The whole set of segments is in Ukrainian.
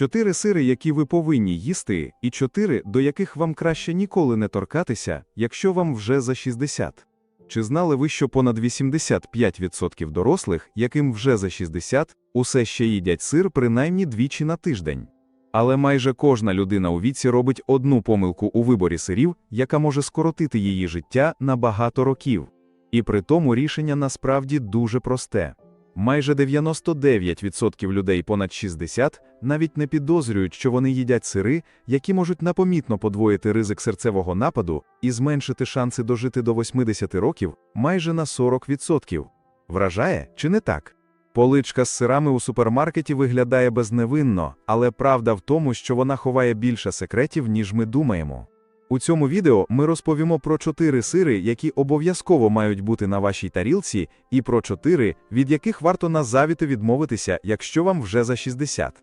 Чотири сири, які ви повинні їсти, і чотири, до яких вам краще ніколи не торкатися, якщо вам вже за 60. Чи знали ви, що понад 85% дорослих, яким вже за 60, усе ще їдять сир принаймні двічі на тиждень? Але майже кожна людина у віці робить одну помилку у виборі сирів, яка може скоротити її життя на багато років. І при тому рішення насправді дуже просте. Майже 99% людей понад 60 навіть не підозрюють, що вони їдять сири, які можуть напомітно подвоїти ризик серцевого нападу і зменшити шанси дожити до 80 років майже на 40%. Вражає чи не так? Поличка з сирами у супермаркеті виглядає безневинно, але правда в тому, що вона ховає більше секретів, ніж ми думаємо. У цьому відео ми розповімо про чотири сири, які обов'язково мають бути на вашій тарілці, і про чотири, від яких варто назавіти відмовитися, якщо вам вже за 60.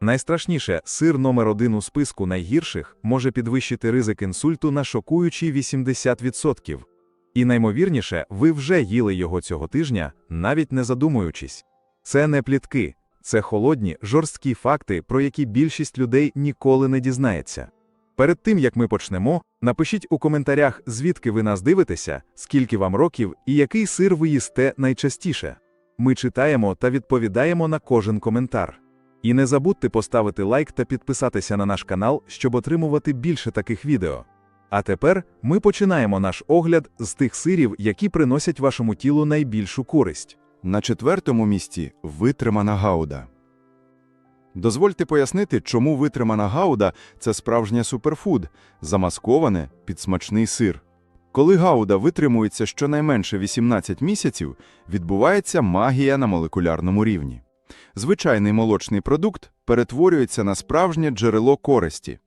Найстрашніше, сир номер один у списку найгірших може підвищити ризик інсульту на шокуючі 80%. І наймовірніше, ви вже їли його цього тижня, навіть не задумуючись. Це не плітки, це холодні, жорсткі факти, про які більшість людей ніколи не дізнається. Перед тим як ми почнемо, напишіть у коментарях, звідки ви нас дивитеся, скільки вам років і який сир ви їсте найчастіше. Ми читаємо та відповідаємо на кожен коментар. І не забудьте поставити лайк та підписатися на наш канал, щоб отримувати більше таких відео. А тепер ми починаємо наш огляд з тих сирів, які приносять вашому тілу найбільшу користь. На четвертому місці витримана гауда. Дозвольте пояснити, чому витримана гауда це справжнє суперфуд, замасковане під смачний сир. Коли гауда витримується щонайменше 18 місяців, відбувається магія на молекулярному рівні. Звичайний молочний продукт перетворюється на справжнє джерело користі.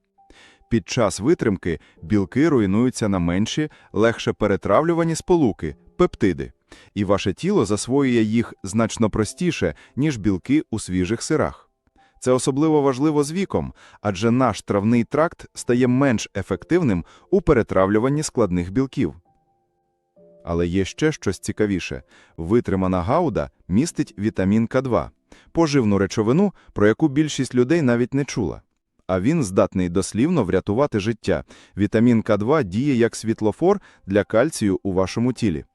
Під час витримки білки руйнуються на менші, легше перетравлювані сполуки пептиди, і ваше тіло засвоює їх значно простіше, ніж білки у свіжих сирах. Це особливо важливо з віком, адже наш травний тракт стає менш ефективним у перетравлюванні складних білків. Але є ще щось цікавіше. Витримана гауда містить вітамін К2, поживну речовину, про яку більшість людей навіть не чула. А він здатний дослівно врятувати життя. Вітамін К2 діє як світлофор для кальцію у вашому тілі.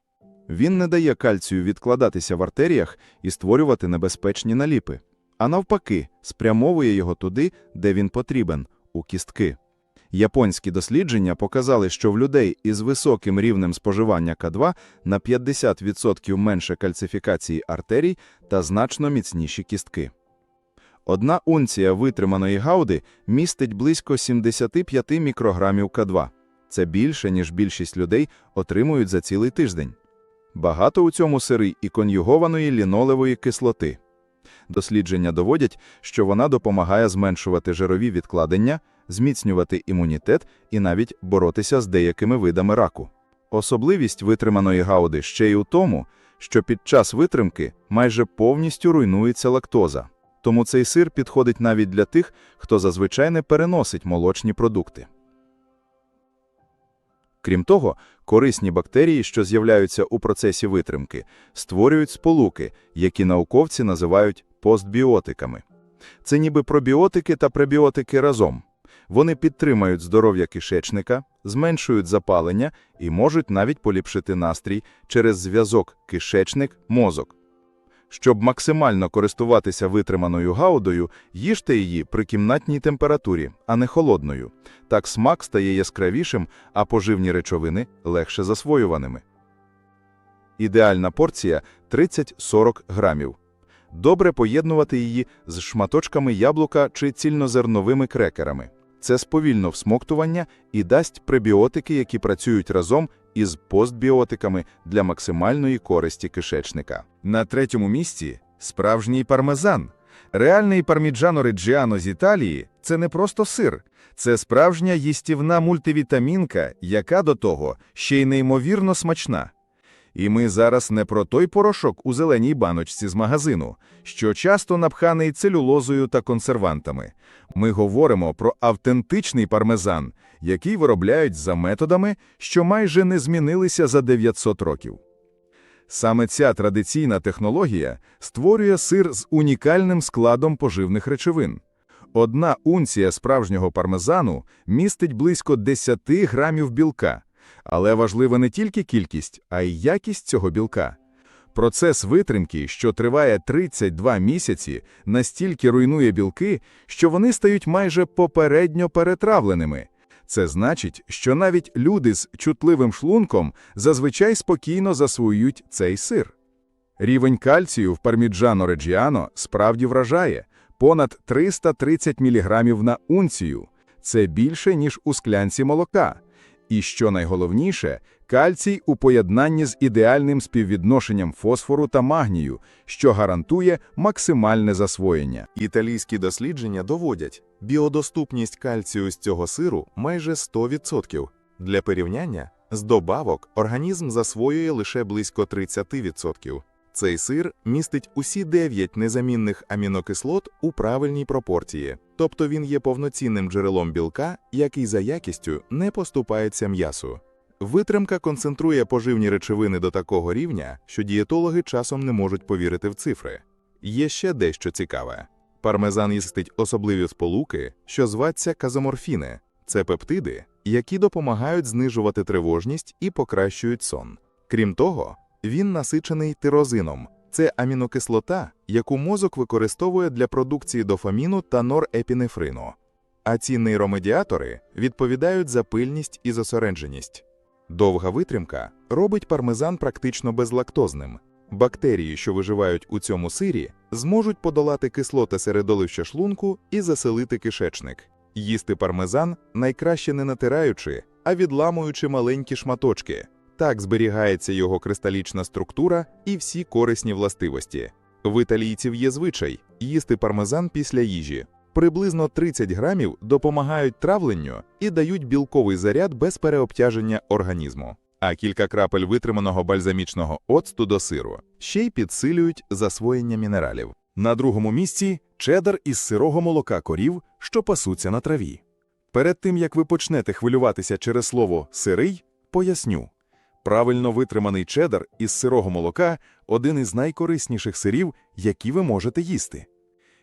Він не дає кальцію відкладатися в артеріях і створювати небезпечні наліпи, а навпаки, спрямовує його туди, де він потрібен у кістки. Японські дослідження показали, що в людей із високим рівнем споживання К2 на 50% менше кальцифікації артерій та значно міцніші кістки. Одна унція витриманої гауди містить близько 75 мікрограмів К2. Це більше, ніж більшість людей отримують за цілий тиждень. Багато у цьому сири і конюгованої лінолевої кислоти. Дослідження доводять, що вона допомагає зменшувати жирові відкладення, зміцнювати імунітет і навіть боротися з деякими видами раку. Особливість витриманої гауди ще й у тому, що під час витримки майже повністю руйнується лактоза. Тому цей сир підходить навіть для тих, хто зазвичай не переносить молочні продукти. Крім того, корисні бактерії, що з'являються у процесі витримки, створюють сполуки, які науковці називають постбіотиками. Це ніби пробіотики та пребіотики разом. Вони підтримують здоров'я кишечника, зменшують запалення і можуть навіть поліпшити настрій через зв'язок кишечник-мозок. Щоб максимально користуватися витриманою гаудою, їжте її при кімнатній температурі, а не холодною. Так смак стає яскравішим, а поживні речовини легше засвоюваними. Ідеальна порція 30-40 грамів. Добре поєднувати її з шматочками яблука чи цільнозерновими крекерами. Це сповільно всмоктування і дасть пребіотики, які працюють разом із постбіотиками для максимальної користі кишечника. На третьому місці справжній пармезан. Реальний парміджано реджіано з Італії це не просто сир, це справжня їстівна мультивітамінка, яка до того ще й неймовірно смачна. І ми зараз не про той порошок у зеленій баночці з магазину, що часто напханий целюлозою та консервантами. Ми говоримо про автентичний пармезан, який виробляють за методами, що майже не змінилися за 900 років. Саме ця традиційна технологія створює сир з унікальним складом поживних речовин. Одна унція справжнього пармезану містить близько 10 грамів білка. Але важлива не тільки кількість, а й якість цього білка. Процес витримки, що триває 32 місяці, настільки руйнує білки, що вони стають майже попередньо перетравленими. Це значить, що навіть люди з чутливим шлунком зазвичай спокійно засвоюють цей сир. Рівень кальцію в парміджано реджіано справді вражає – понад 330 мг на унцію. Це більше, ніж у склянці молока. І що найголовніше, кальцій у поєднанні з ідеальним співвідношенням фосфору та магнію, що гарантує максимальне засвоєння. Італійські дослідження доводять, біодоступність кальцію з цього сиру майже 100%. Для порівняння, з добавок організм засвоює лише близько 30%. Цей сир містить усі 9 незамінних амінокислот у правильній пропорції, тобто він є повноцінним джерелом білка, який за якістю не поступається м'ясу. Витримка концентрує поживні речовини до такого рівня, що дієтологи часом не можуть повірити в цифри. Є ще дещо цікаве. Пармезан їстить особливі сполуки, що зваться казоморфіни. Це пептиди, які допомагають знижувати тривожність і покращують сон. Крім того, він насичений тирозином. Це амінокислота, яку мозок використовує для продукції дофаміну та норепінефрину. А ці нейромедіатори відповідають за пильність і зосередженість. Довга витримка робить пармезан практично безлактозним. Бактерії, що виживають у цьому сирі, зможуть подолати кислоте середовище шлунку і заселити кишечник. Їсти пармезан найкраще не натираючи, а відламуючи маленькі шматочки. Так зберігається його кристалічна структура і всі корисні властивості. В італійців є звичай їсти пармезан після їжі. Приблизно 30 грамів допомагають травленню і дають білковий заряд без переобтяження організму. А кілька крапель витриманого бальзамічного оцту до сиру ще й підсилюють засвоєння мінералів. На другому місці чеддер із сирого молока корів, що пасуться на траві. Перед тим, як ви почнете хвилюватися через слово «сирий», поясню. Правильно витриманий чеддер із сирого молока – один із найкорисніших сирів, які ви можете їсти.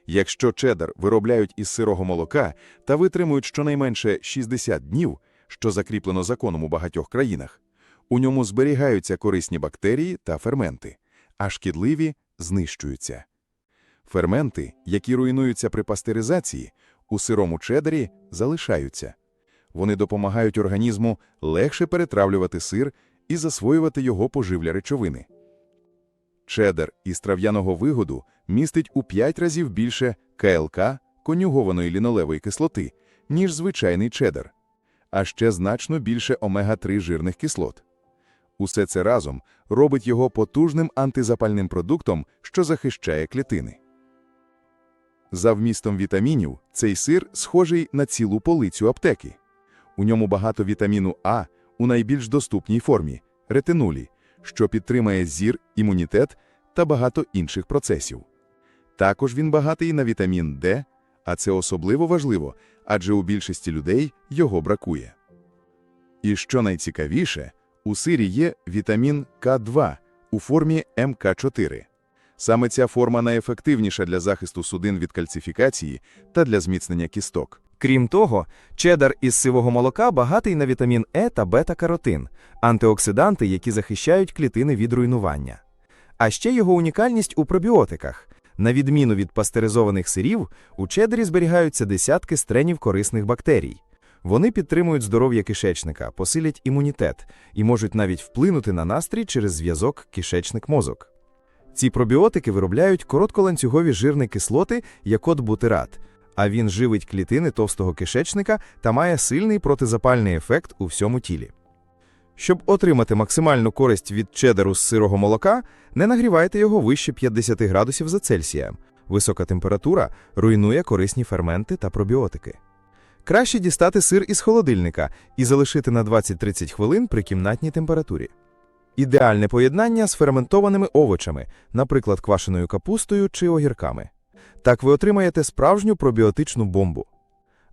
Якщо чеддер виробляють із сирого молока та витримують щонайменше 60 днів, що закріплено законом у багатьох країнах, у ньому зберігаються корисні бактерії та ферменти, а шкідливі знищуються. Ферменти, які руйнуються при пастеризації, у сирому чеддері залишаються. Вони допомагають організму легше перетравлювати сир і засвоювати його поживля речовини. Чеддер із трав'яного вигоду містить у 5 разів більше КЛК конюгованої лінолевої кислоти, ніж звичайний чеддер, а ще значно більше омега-3 жирних кислот. Усе це разом робить його потужним антизапальним продуктом, що захищає клітини. За вмістом вітамінів цей сир схожий на цілу полицю аптеки. У ньому багато вітаміну А у найбільш доступній формі – ретинулі, що підтримає зір, імунітет та багато інших процесів. Також він багатий на вітамін Д, а це особливо важливо, адже у більшості людей його бракує. І що найцікавіше, у сирі є вітамін К2 у формі МК4. Саме ця форма найефективніша для захисту судин від кальцифікації та для зміцнення кісток. Крім того, чеддер із сивого молока багатий на вітамін Е та бета-каротин, антиоксиданти, які захищають клітини від руйнування. А ще його унікальність у пробіотиках. На відміну від пастеризованих сирів, у чеддері зберігаються десятки стренів корисних бактерій. Вони підтримують здоров'я кишечника, посилять імунітет і можуть навіть вплинути на настрій через зв'язок кишечник-мозок. Ці пробіотики виробляють коротколанцюгові жирні кислоти, як от бутират, а він живить клітини товстого кишечника та має сильний протизапальний ефект у всьому тілі. Щоб отримати максимальну користь від чедеру з сирого молока, не нагрівайте його вище 50 градусів за Цельсієм. Висока температура руйнує корисні ферменти та пробіотики. Краще дістати сир із холодильника і залишити на 20-30 хвилин при кімнатній температурі. Ідеальне поєднання з ферментованими овочами, наприклад, квашеною капустою чи огірками. Так ви отримаєте справжню пробіотичну бомбу.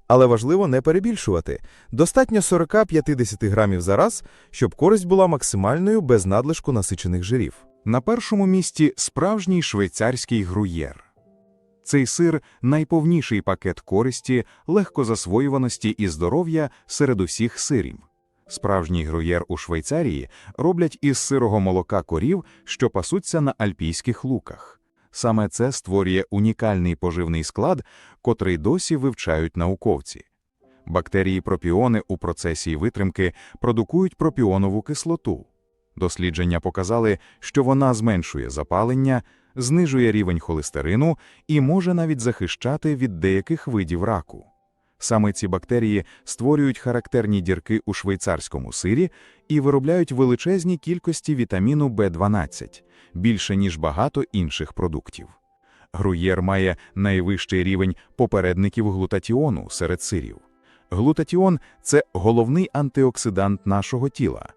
Але важливо не перебільшувати. Достатньо 40-50 грамів за раз, щоб користь була максимальною без надлишку насичених жирів. На першому місці справжній швейцарський груєр. Цей сир найповніший пакет користі, легкозасвоюваності і здоров'я серед усіх сирів. Справжній груєр у Швейцарії роблять із сирого молока корів, що пасуться на альпійських луках. Саме це створює унікальний поживний склад, котрий досі вивчають науковці. Бактерії пропіони у процесі витримки продукують пропіонову кислоту. Дослідження показали, що вона зменшує запалення, знижує рівень холестерину і може навіть захищати від деяких видів раку. Саме ці бактерії створюють характерні дірки у швейцарському сирі і виробляють величезні кількості вітаміну В12, більше ніж багато інших продуктів. Груєр має найвищий рівень попередників глутатіону серед сирів. Глутатіон – це головний антиоксидант нашого тіла.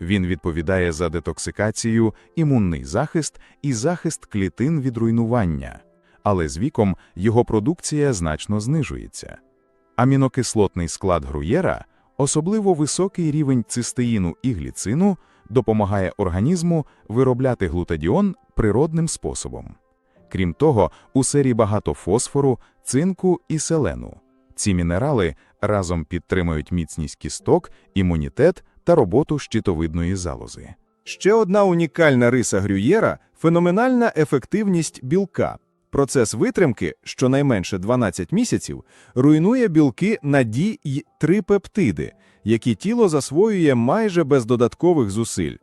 Він відповідає за детоксикацію, імунний захист і захист клітин від руйнування, але з віком його продукція значно знижується. Амінокислотний склад груєра, особливо високий рівень цистеїну і гліцину, допомагає організму виробляти глутадіон природним способом. Крім того, у сирі багато фосфору, цинку і селену. Ці мінерали разом підтримують міцність кісток, імунітет та роботу щитовидної залози. Ще одна унікальна риса грюєра – феноменальна ефективність білка. Процес витримки, щонайменше 12 місяців, руйнує білки на ді й трипептиди, які тіло засвоює майже без додаткових зусиль.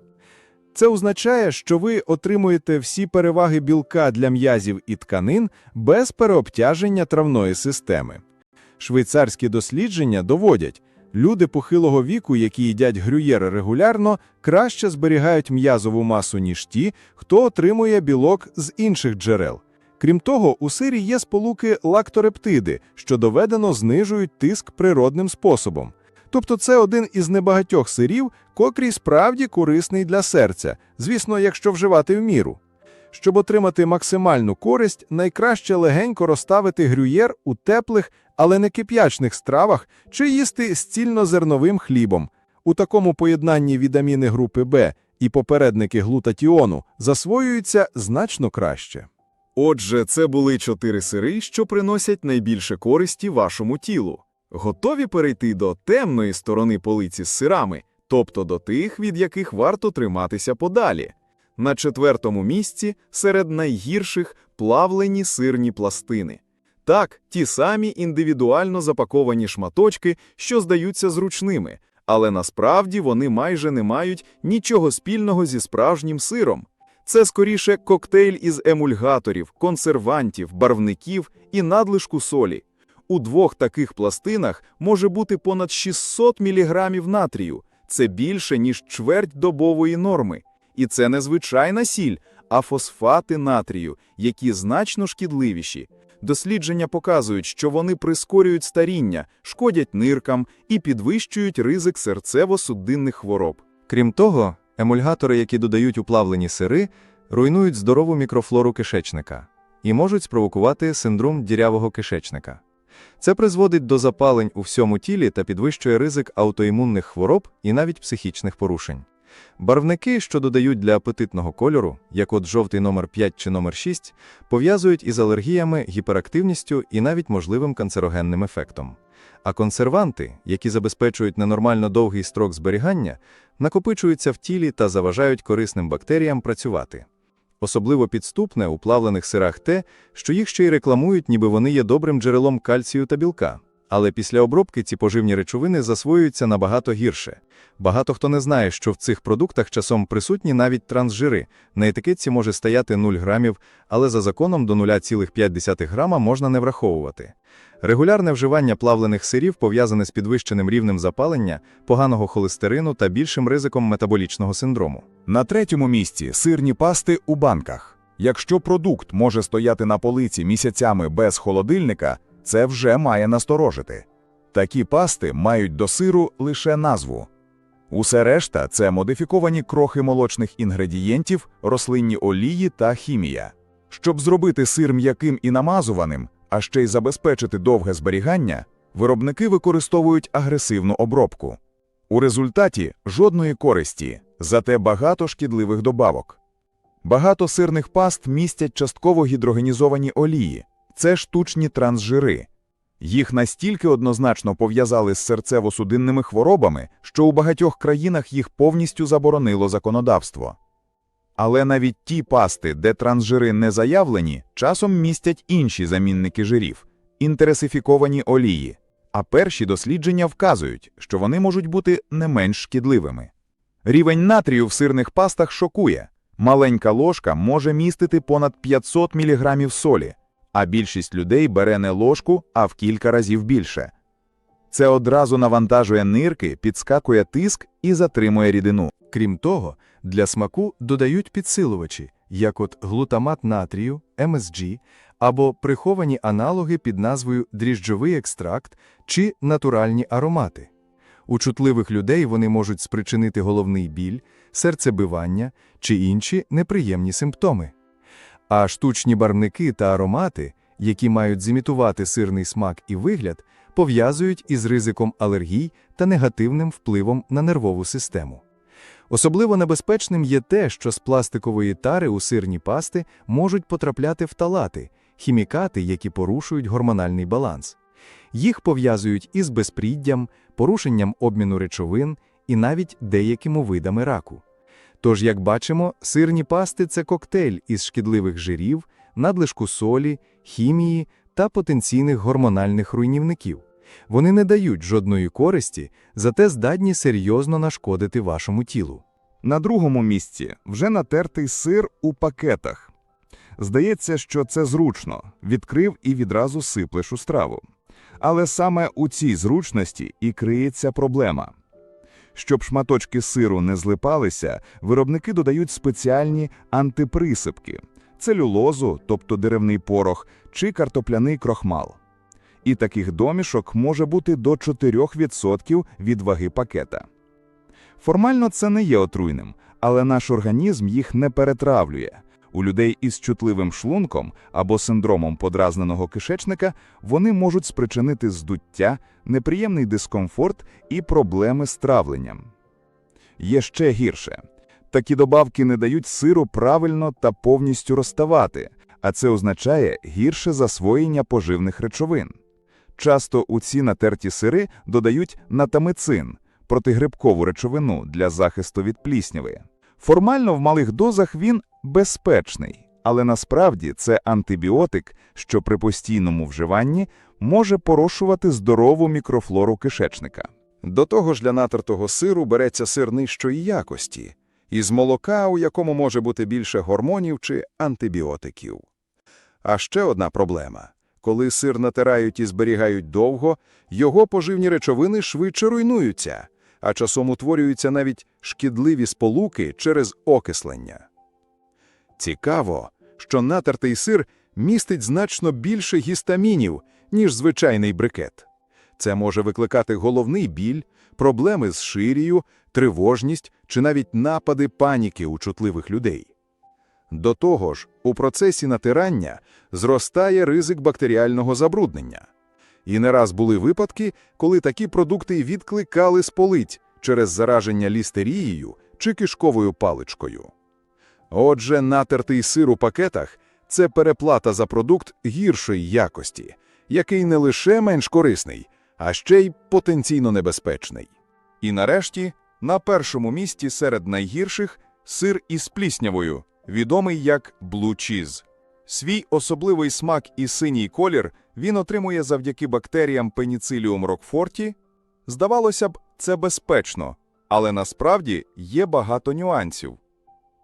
Це означає, що ви отримуєте всі переваги білка для м'язів і тканин без переобтяження травної системи. Швейцарські дослідження доводять, люди похилого віку, які їдять грюєр регулярно, краще зберігають м'язову масу, ніж ті, хто отримує білок з інших джерел. Крім того, у сирі є сполуки лакторептиди, що доведено знижують тиск природним способом. Тобто це один із небагатьох сирів, котрий справді корисний для серця, звісно, якщо вживати в міру. Щоб отримати максимальну користь, найкраще легенько розставити грюєр у теплих, але не кип'ячних стравах чи їсти з цільнозерновим хлібом. У такому поєднанні вітаміни групи Б і попередники глутатіону засвоюються значно краще. Отже, це були чотири сири, що приносять найбільше користі вашому тілу. Готові перейти до темної сторони полиці з сирами, тобто до тих, від яких варто триматися подалі. На четвертому місці серед найгірших плавлені сирні пластини. Так, ті самі індивідуально запаковані шматочки, що здаються зручними, але насправді вони майже не мають нічого спільного зі справжнім сиром. Це скоріше коктейль із емульгаторів, консервантів, барвників і надлишку солі. У двох таких пластинах може бути понад 600 мг натрію. Це більше, ніж чверть добової норми. І це не звичайна сіль, а фосфати натрію, які значно шкідливіші. Дослідження показують, що вони прискорюють старіння, шкодять ниркам і підвищують ризик серцево-судинних хвороб. Крім того, емульгатори, які додають у плавлені сири, руйнують здорову мікрофлору кишечника і можуть спровокувати синдром дірявого кишечника. Це призводить до запалень у всьому тілі та підвищує ризик аутоімунних хвороб і навіть психічних порушень. Барвники, що додають для апетитного кольору, як от жовтий номер 5 чи номер 6, пов'язують із алергіями, гіперактивністю і навіть можливим канцерогенним ефектом. А консерванти, які забезпечують ненормально довгий строк зберігання, накопичуються в тілі та заважають корисним бактеріям працювати. Особливо підступне у плавлених сирах те, що їх ще й рекламують, ніби вони є добрим джерелом кальцію та білка. Але після обробки ці поживні речовини засвоюються набагато гірше. Багато хто не знає, що в цих продуктах часом присутні навіть трансжири. На етикетці може стояти 0 грамів, але за законом до 0,5 грама можна не враховувати. Регулярне вживання плавлених сирів пов'язане з підвищеним рівнем запалення, поганого холестерину та більшим ризиком метаболічного синдрому. На третьому місці сирні пасти у банках. Якщо продукт може стояти на полиці місяцями без холодильника, це вже має насторожити. Такі пасти мають до сиру лише назву. Усе решта це модифіковані крохи молочних інгредієнтів, рослинні олії та хімія. Щоб зробити сир м'яким і намазуваним, а ще й забезпечити довге зберігання, виробники використовують агресивну обробку. У результаті жодної користі, зате багато шкідливих добавок. Багато сирних паст містять частково гідрогенізовані олії. Це штучні трансжири. Їх настільки однозначно пов'язали з серцево-судинними хворобами, що у багатьох країнах їх повністю заборонило законодавство. Але навіть ті пасти, де трансжири не заявлені, часом містять інші замінники жирів – інтересифіковані олії, а перші дослідження вказують, що вони можуть бути не менш шкідливими. Рівень натрію в сирних пастах шокує. Маленька ложка може містити понад 500 мг солі, а більшість людей бере не ложку, а в кілька разів більше. Це одразу навантажує нирки, підскакує тиск і затримує рідину. Крім того, для смаку додають підсилувачі, як от глутамат натрію, MSG, або приховані аналоги під назвою дріжджовий екстракт чи натуральні аромати. У чутливих людей вони можуть спричинити головний біль, серцебивання чи інші неприємні симптоми. А штучні барвники та аромати, які мають зімітувати сирний смак і вигляд, пов'язують із ризиком алергій та негативним впливом на нервову систему. Особливо небезпечним є те, що з пластикової тари у сирні пасти можуть потрапляти фталати – хімікати, які порушують гормональний баланс. Їх пов'язують із безпліддям, порушенням обміну речовин і навіть деякими видами раку. Тож, як бачимо, сирні пасти – це коктейль із шкідливих жирів, надлишку солі, хімії та потенційних гормональних руйнівників. Вони не дають жодної користі, зате здатні серйозно нашкодити вашому тілу. На другому місці вже натертий сир у пакетах. Здається, що це зручно – відкрив і відразу сиплеш у страву. Але саме у цій зручності і криється проблема. Щоб шматочки сиру не злипалися, виробники додають спеціальні антиприсипки – целюлозу, тобто деревний порох, чи картопляний крохмал. І таких домішок може бути до 4% від ваги пакета. Формально це не є отруйним, але наш організм їх не перетравлює. У людей із чутливим шлунком або синдромом подразненого кишечника вони можуть спричинити здуття, неприємний дискомфорт і проблеми з травленням. Є ще гірше. Такі добавки не дають сиру правильно та повністю розставати, а це означає гірше засвоєння поживних речовин. Часто у ці натерті сири додають натамицин – протигрибкову речовину для захисту від плісняви. Формально в малих дозах він безпечний, але насправді це антибіотик, що при постійному вживанні може порушувати здорову мікрофлору кишечника. До того ж для натертого сиру береться сир нижчої якості, із молока, у якому може бути більше гормонів чи антибіотиків. А ще одна проблема. Коли сир натирають і зберігають довго, його поживні речовини швидше руйнуються, а часом утворюються навіть шкідливі сполуки через окислення. Цікаво, що натертий сир містить значно більше гістамінів, ніж звичайний брикет. Це може викликати головний біль, проблеми з ширією, тривожність чи навіть напади паніки у чутливих людей. До того ж, у процесі натирання зростає ризик бактеріального забруднення. І не раз були випадки, коли такі продукти відкликали з полиць через зараження лістерією чи кишковою паличкою. Отже, натертий сир у пакетах – це переплата за продукт гіршої якості, який не лише менш корисний, а ще й потенційно небезпечний. І нарешті, на першому місці серед найгірших – сир із пліснявою, відомий як blue cheese. Свій особливий смак і синій колір він отримує завдяки бактеріям Penicillium roqueforti. Здавалося б, це безпечно, але насправді є багато нюансів.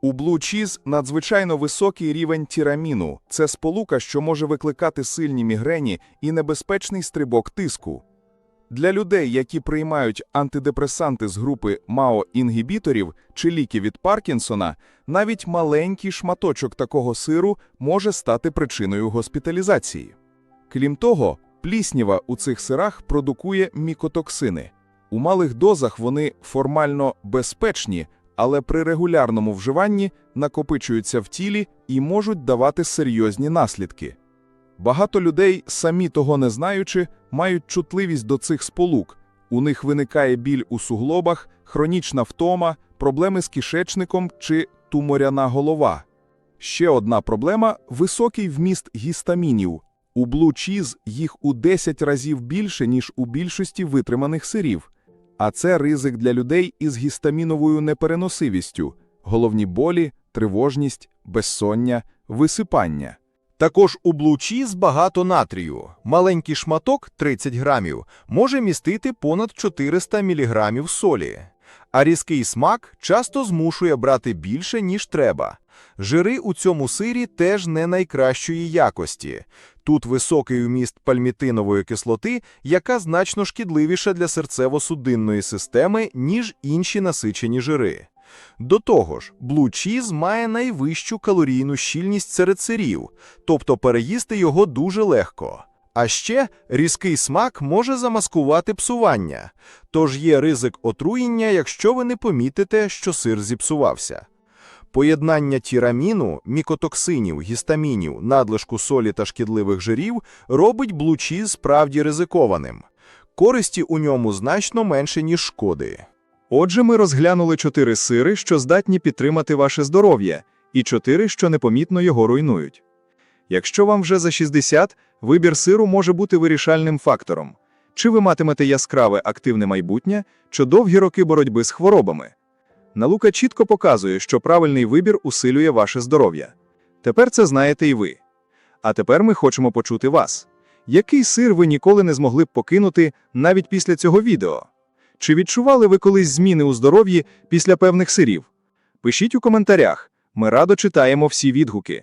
У Blue Cheese надзвичайно високий рівень тіраміну. Це сполука, що може викликати сильні мігрені і небезпечний стрибок тиску. Для людей, які приймають антидепресанти з групи МАО-інгібіторів чи ліки від Паркінсона, навіть маленький шматочок такого сиру може стати причиною госпіталізації. Крім того, пліснява у цих сирах продукує мікотоксини. У малих дозах вони формально безпечні, але при регулярному вживанні накопичуються в тілі і можуть давати серйозні наслідки. Багато людей, самі того не знаючи, мають чутливість до цих сполук. У них виникає біль у суглобах, хронічна втома, проблеми з кишечником чи туморяна голова. Ще одна проблема – високий вміст гістамінів. У Blue Cheese їх у 10 разів більше, ніж у більшості витриманих сирів. А це ризик для людей із гістаміновою непереносивістю, головні болі, тривожність, безсоння, висипання. Також у блучіз багато натрію. Маленький шматок 30 грамів може містити понад 400 міліграмів солі. А різкий смак часто змушує брати більше, ніж треба. Жири у цьому сирі теж не найкращої якості. Тут високий вміст пальмітинової кислоти, яка значно шкідливіша для серцево-судинної системи, ніж інші насичені жири. До того ж, Blue Cheese має найвищу калорійну щільність серед сирів, тобто переїсти його дуже легко. А ще різкий смак може замаскувати псування, тож є ризик отруєння, якщо ви не помітите, що сир зіпсувався. Поєднання тіраміну, мікотоксинів, гістамінів, надлишку солі та шкідливих жирів робить Cheese справді ризикованим. Користі у ньому значно менше, ніж шкоди. Отже, ми розглянули чотири сири, що здатні підтримати ваше здоров'я, і чотири, що непомітно його руйнують. Якщо вам вже за 60, вибір сиру може бути вирішальним фактором. Чи ви матимете яскраве активне майбутнє, чи довгі роки боротьби з хворобами? Наука чітко показує, що правильний вибір усилює ваше здоров'я. Тепер це знаєте і ви. А тепер ми хочемо почути вас. Який сир ви ніколи не змогли б покинути навіть після цього відео? Чи відчували ви колись зміни у здоров'ї після певних сирів? Пишіть у коментарях. Ми радо читаємо всі відгуки.